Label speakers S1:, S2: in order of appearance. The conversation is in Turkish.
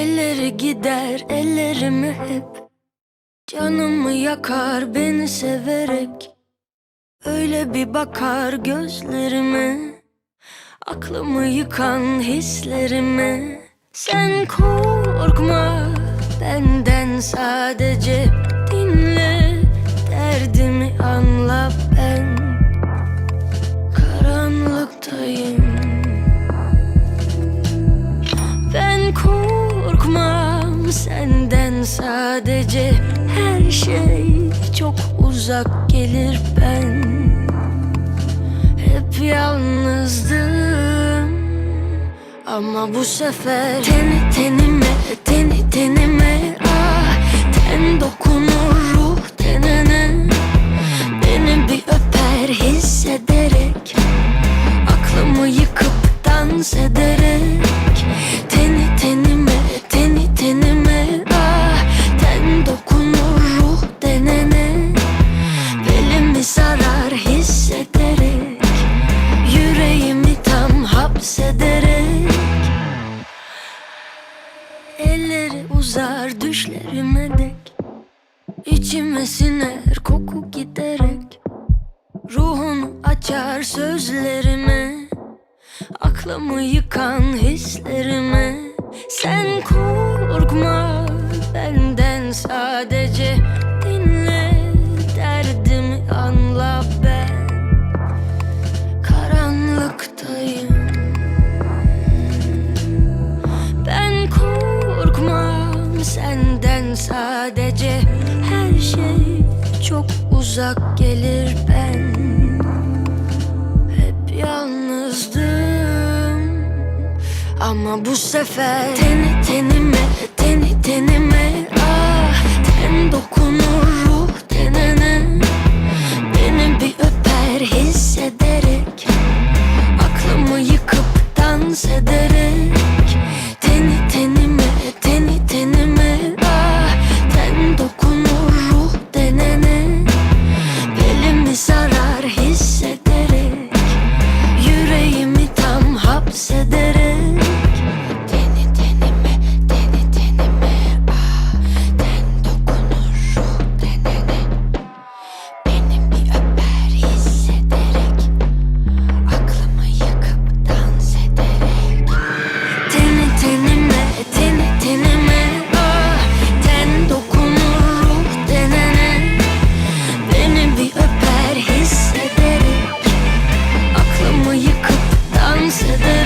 S1: Elleri gider ellerimi hep Canımı yakar beni severek Öyle bir bakar gözlerime Aklımı yıkan hislerime. Sen korkma benden sadece dinle Derdimi anla sadece Her şey çok uzak gelir ben. Hep yalnızdım. Ama bu sefer Teni tenime, teni tenime ah, Ten dokunur ruh tenene. Beni bir öper hissederek Aklımı yıkıp dans ederek uzar düşlerime dek. İçime siner koku giderek. Ruhunu açar sözlerime. Aklımı yıkan hislerime. Sen korkma çok uzak gelir ben. Hep yalnızdım. Ama bu sefer Teni said that